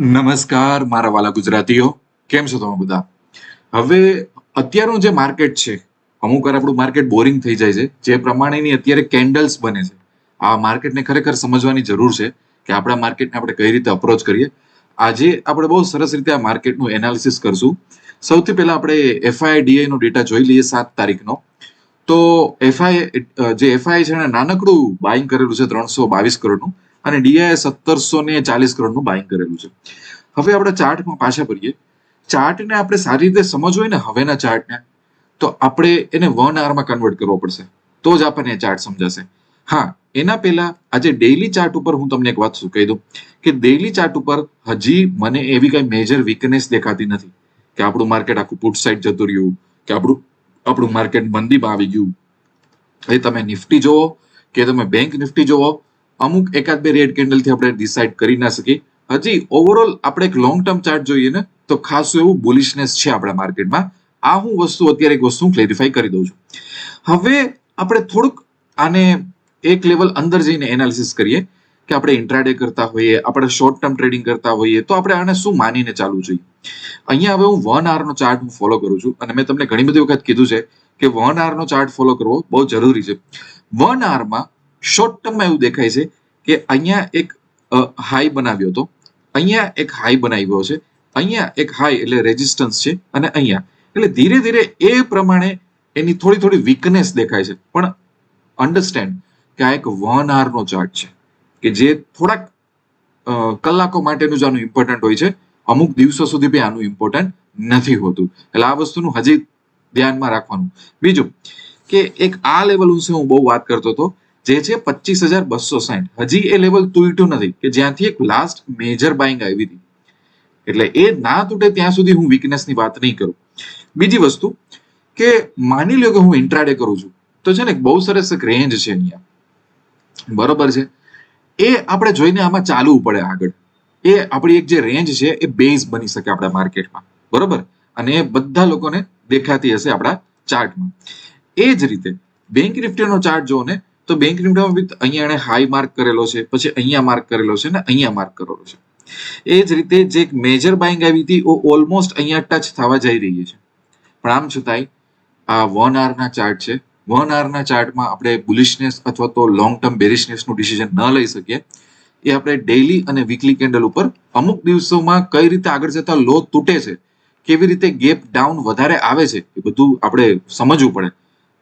નમસ્કાર, મારા વાલા ગુજરાતીઓ. કેમ છો તમે બધા? હવે અત્યારનું જે માર્કેટ છે, અમુક વાર આપણું માર્કેટ બોરિંગ થઈ જાય છે, જે પ્રમાણેની અત્યારે કેન્ડલ્સ બને છે. આ માર્કેટને ખરેખર સમજવાની જરૂર છે કે આપણા માર્કેટને આપણે કઈ રીતે અપ્રોચ કરીએ. આજે આપણે બહુ સરસ રીતે આ માર્કેટનું એનાલિસિસ કરશું. સૌથી પહેલા આપણે એફઆઈ નો ડેટા જોઈ લઈએ સાત તારીખનો. તો એફઆઈ જે એફઆઈ છે એને નાનકડું બાઇંગ કરેલું છે ત્રણસો બાવીસ કરોડનું. અને ડીઆઈ સત્તરસો ને ચાલીસ કરોડનું બાઇંગ કરેલું છે. હવે આપણે ચાર્ટમાં પાછા ફરીએ. ચાર્ટને આપણે સારી રીતે સમજવું હોય ને હવેના ચાર્ટને, તો આપણે એને વન આવરમાં કન્વર્ટ કરવો પડશે. તો જ આપણને ચાર્ટ સમજાશે. હા, એના પહેલા આજે ડેઇલી ચાર્ટ ઉપર હું તમને એક વાત શું કહી દઉં કે ડેઇલી ચાર્ટ ઉપર હજી મને એવી કઈ મેજર વીકનેસ દેખાતી નથી કે આપણું માર્કેટ આખું પુટ સાઈડ જતું રહ્યું, કે આપણું આપણું માર્કેટ મંદીમાં આવી ગયું. એ તમે નિફ્ટી જોવો કે તમે બેંક નિફ્ટી જોવો અમુક એકાદ બે રેડ કેન્ડલથી આપણે ડિસાઇડ કરી ના શકીએ. હજી ઓવરઓલ આપણે એક લોંગ ટર્મ ચાર્ટ જોઈએ ને, તો ખાસું એવું બુલિશનેસ છે આપણા માર્કેટમાં આ હું વસ્તુ અત્યારે એક વસ્તુ ક્લેરિફાઈ કરી દઉં છું. હવે આપણે થોડુંક આને એક લેવલ અંદર જઈને એનાલિસિસ કરીએ કે આપણે ઇન્ટ્રાડે કરતા હોઈએ, આપણે શોર્ટ ટર્મ ટ્રેડિંગ કરતા હોઈએ, તો આપણે આને શું માનીને ચાલવું જોઈએ. અહીંયા હવે હું વન આવરનો ચાર્ટ હું ફોલો કરું છું, અને મેં તમને ઘણી બધી વખત કીધું છે કે વન આવરનો ચાર્ટ ફોલો કરવો બહુ જરૂરી છે. વન આવરમાં શોર્ટ ટર્મમાં એવું દેખાય છે કે અહીંયા એક હાઈ બનાવ્યો હતો. અહીંયા એક હાઈ બનાવ્યો છે. અહીંયા એક હાઈ એટલે રેઝિસ્ટન્સ છે અને અહીંયા. એટલે ધીરે ધીરે એ પ્રમાણે એની થોડી થોડી વીકનેસ દેખાય છે. પણ અન્ડરસ્ટેન્ડ કે આ એક વન નો ચાર્ટ છે. કે જે થોડાક કલાકો માટેનું જ આનું ઇમ્પોર્ટન્ટ હોય છે. અમુક દિવસો સુધી બી આનું ઇમ્પોર્ટન્ટ નથી હોતું. એટલે આ વસ્તુનું હજી ધ્યાનમાં રાખવાનું. બીજું કે એક આ લેવલ વિશે હું બહુ વાત કરતો હતો. જે છે પચીસ હજાર બસો સાઠ હજી એ લેવલ તૂટ્યું નથી, કે જ્યાંથી એક લાસ્ટ મેજર બાઇંગ આવી હતી. એટલે એ ના તૂટે ત્યાં સુધી હું વીકનેસની વાત નહીં કરું. બીજી વસ્તુ, કે માની લો કે હું ઇન્ટ્રાડે કરું છું, તો છે ને બહુ સરસ એક રેન્જ છે અહીંયા. બરોબર છે? એ આપણે જોઈને આમાં ચાલવું પડે આગળ. એ આપણી એક જે રેન્જ છે, એ બેઝ બની શકે આપણા માર્કેટમાં બરોબર? અને એ બધા લોકોને દેખાતી હશે આપણા ચાર્ટમાં એ જ રીતે બેંક નિફ્ટીનો ચાર્ટ જોવો ને તો બેંક નિફ્ટીમાં વિથ અહીંયા એણે હાઈ માર્ક કરેલો છે, પછી અહીંયા માર્ક કરેલો છે ને અહીંયા માર્ક કરેલો છે. એ જ રીતે જે મેજર બાઇંગ આવી હતી ઓલમોસ્ટ અહીંયા ટચ થવા જઈ રહી છે. પણ આમ છતાંય આ વન ના ચાર્ટ છે. વન ના ચાર્ટમાં આપણે બુલિશનેસ અથવા તો લોંગ ટર્મ બેરિશનેસનું ડિસિઝન ન લઈ શકીએ. એ આપણે ડેઇલી અને વીકલી કેન્ડલ ઉપર અમુક દિવસોમાં કઈ રીતે આગળ જતા લો તૂટે છે, કેવી રીતે ગેપ ડાઉન વધારે આવે છે, એ બધું આપણે સમજવું પડે.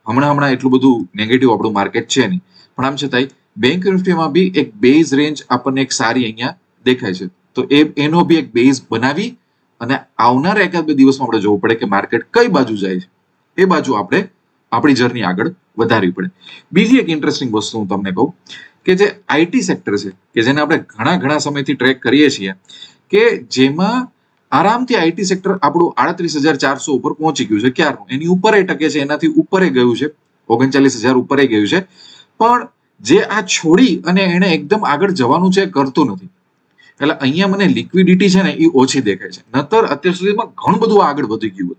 હમણાં હમણાં એટલું બધું નેગેટિવ આપણું માર્કેટ છે નહીં. પણ આમ છતાંય બેંક નિફ્ટીમાં બી એક બેઝ રેન્જ આપણને એક સારી અહીંયા દેખાય છે. તો એ, એનો બી એક બેઝ બનાવી અને આવનારા એકાદ બે દિવસમાં આપણે જોવું પડે કે માર્કેટ કઈ બાજુ જાય છે. એ બાજુ આપણે આપણી જર્ની આગળ વધારવી પડે. બીજી એક ઇન્ટરેસ્ટિંગ વસ્તુ હું તમને કહું કે જે આઈટી સેક્ટર છે, કે જેને આપણે ઘણા ઘણા સમયથી ટ્રેક કરીએ છીએ, કે જેમાં આરામથી આઈટી સેક્ટર આપણું આડત્રીસ હજાર ચારસો ઉપર પહોંચી ગયું છે ક્યારનું? એની ઉપર એ ટકે છે, એનાથી ઉપર ગયું છે, ઓગણચાલીસ હજાર ઉપર ગયું છે. પણ જે આ છોડી અને એને એકદમ આગળ જવાનું છે એ કરતું નથી. એટલે અહીંયા મને લિક્વિડિટી છે ને એ ઓછી દેખાય છે. નતર અત્યાર સુધીમાં ઘણું બધું આગળ વધી ગયું હતું.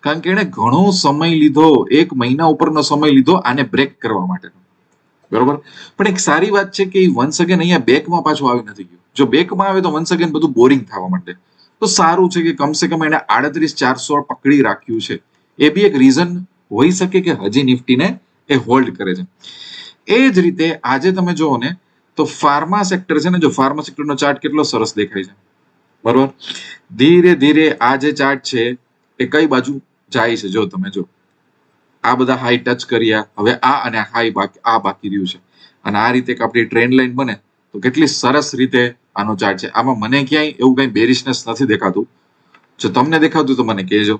કારણ કે એણે ઘણો સમય લીધો, એક મહિના ઉપરનો સમય લીધો આને બ્રેક કરવા માટે બરોબર? પણ એક સારી વાત છે કે વન્સ અગેન અહીંયા બેકમાં પાછું આવી નથી ગયું. જો બેકમાં આવે તો વન્સ અગેન બધું બોરિંગ થવા માંડે. તો સારું છે કે કમસે કમ એને આડત્રીસ ચારસો પકડી રાખ્યું છે. એ બી એક રીઝન હોઈ શકે કે હજી નિફ્ટીને એ હોલ્ડ કરે છે. એ જ રીતે આજે તમે જુઓ ને, તો ફાર્મા સેક્ટર છે ને, જો ફાર્મા સેક્ટરનો ચાર્ટ કેટલો સરસ દેખાય છે. બરોબર? ધીરે ધીરે આ જે ચાર્ટ છે, એ કઈ બાજુ જાય છે? જો તમે જો આ બધા હાઈ ટચ કર્યા, હવે આ અને હાઈ બાકી, આ બાકી રહ્યું છે. અને આ રીતે એક આપણી ટ્રેન્ડ લાઈન બને, તો કેટલી સરસ રીતે આનો ચાર્ટ છે. આમાં મને ક્યાંય એવું કઈ બેરિશનેસ નથી દેખાતું. જો તમને દેખાતું તો મને કહેજો.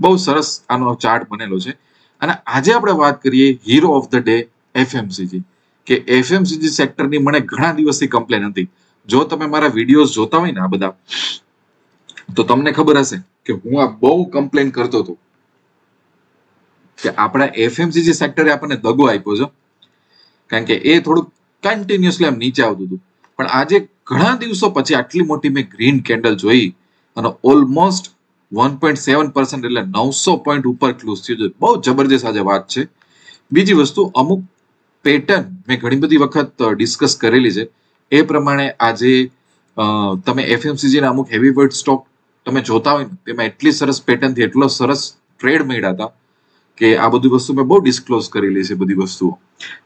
બહુ સરસ આનો ચાર્ટ બનેલો છે. અને આજે આપણે વાત કરીએ hero of the day FMCG કે એફએમસીજી સેક્ટરની મને ઘણા દિવસથી કમ્પ્લેન હતી. જો તમે મારા વિડીયોઝ જોતા હોય ને આ બધા, તો તમને ખબર હશે કે હું આ બહુ કમ્પ્લેન કરતો હતો. કે આપણા એફએમસીજી સેક્ટરે આપણને દગો આપ્યો છે. કારણ કે એ થોડુંક કન્ટિન્યુઅસલી આમ નીચે આવતું હતું. પણ આજે ઘણા દિવસો પછી આટલી મોટી મેં ગ્રીન કેન્ડલ જોઈ અને almost one point seven percent એટલે નવસો પોઈન્ટ ઉપર ક્લોઝ થયું છે. બહુ જબરજસ્ત આજે વાત છે. બીજી વસ્તુ, અમુક પેટર્ન મેં ઘણી બધી વખત ડિસ્કસ કરેલી છે. એ પ્રમાણે આજે તમે એફએમસીજીના અમુક હેવી વેટ સ્ટોક તમે જોતા હોય ને, તેમાં એટલી સરસ પેટર્નથી એટલો સરસ ટ્રેડ મળ્યા હતા કે આ બધી વસ્તુ મેં બહુ ડિસ્ક્લોઝ કરેલી છે બધી વસ્તુઓ.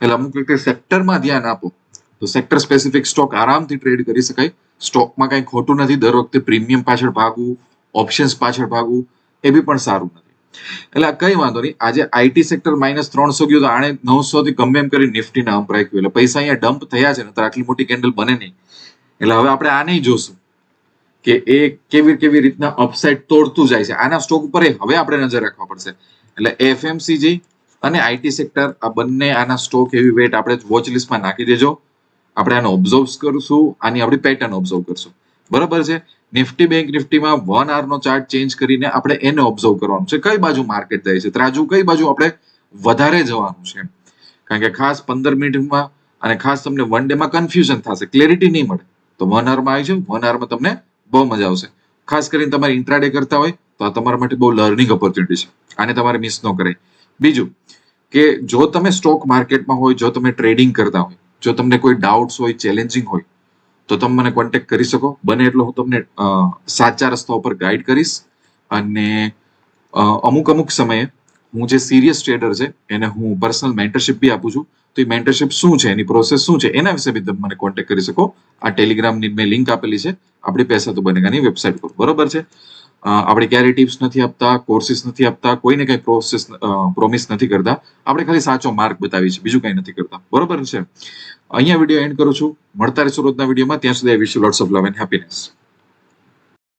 એટલે અમુક રીતે સેક્ટરમાં ધ્યાન આપો. તો સેક્ટર સ્પેસિફિક સ્ટોક આરામથી ટ્રેડ કરી શકાય. સ્ટોકમાં કંઈ ખોટું નથી. દર વખતે પ્રીમિયમ પાછળ ભાગવું ઓપ્શન્સ પાછળ ભાગવું, એ બી પણ સારું નથી. એટલે આ કઈ વાંધો નહીં. આજે આઈટી સેક્ટર માઇનસ ત્રણસો ગયું તો આણે નવસોથી ગમે એમ કરી નિફ્ટીના અંપ રાખ્યું. એટલે પૈસા અહીંયા ડમ્પ થયા છે ને તો આટલી મોટી કેન્ડલ બને નહીં. એટલે હવે આપણે આને જોશું કે એ કેવી કેવી રીતના અપસાઇડ તોડતું જાય છે. આના સ્ટોક ઉપર હવે આપણે નજર રાખવા પડશે. એટલે એફએમસીજી અને આઈટી સેક્ટર આ બંને આના સ્ટોક એવી વેટ આપણે વોચ લિસ્ટમાં નાખી દેજો. આપણે આને ઓબ્ઝર્વ કરશું, આની આપણી પેટર્ન ઓબ્ઝર્વ કરશું. બરાબર છે? નિફ્ટી બેંક નિફ્ટીમાં વન આર નો ચાર્ટ ચેન્જ કરીને આપણે એને ઓબ્ઝર્વ કરવાનું છે. કઈ બાજુ માર્કેટ જાય છે? ત્રાજુ કઈ બાજુ આપણે વધારે જવાનું છે? કારણ કે ખાસ પંદર મિનિટમાં અને ખાસ તમને વન ડે માં કન્ફ્યુઝન થશે. ક્લેરિટી નહીં મળે. તો વન આવરમાં આવી છે વન આવરમાં તમને બહુ મજા આવશે. ખાસ કરીને તમારે ઇન્ટ્રાડે કરતા હોય તો આ તમારા માટે બહુ લર્નિંગ ઓપોર્ચ્યુનિટી છે. આને તમારે મિસ ન કરાય. બીજું કે જો તમે સ્ટોક માર્કેટમાં હોય, જો તમે ટ્રેડિંગ કરતા હોય જો તમને કોઈ ડાઉટ્સ હોય ચેલેન્જિંગ હોય, તો તમે મને કોન્ટેક્ટ કરી શકો. બને એટલો હું તમને સાચા રસ્તા ઉપર ગાઈડ કરીશ. અને અમુક અમુક સમયે હું જે સિરિયસ ટ્રેડર છે, એને હું પર્સનલ મેન્ટરશિપ બી આપું છું. તો એ મેન્ટરશિપ શું છે, એની પ્રોસેસ શું છે, એના વિશે બી તમે મને કોન્ટેક્ટ કરી શકો. આ ટેલિગ્રામની મેં લિંક આપેલી છે. આપણી પૈસા તો બનેગાની વેબસાઇટ પર. બરોબર છે? આપણે ક્યારે ટિપ્સ નથી આપતા કોર્સિસ નથી આપતા, કોઈને કઈ પ્રોસેસ પ્રોમિસ નથી કરતા. આપણે ખાલી સાચો માર્ક બતાવી છે બીજું કઈ નથી કરતા. બરોબર છે? અહીંયા વીડિયો એન્ડ કરું છું. મળતા રહીશું રોજના વિડીયોમાં ત્યાં સુધી wish lots of love and happiness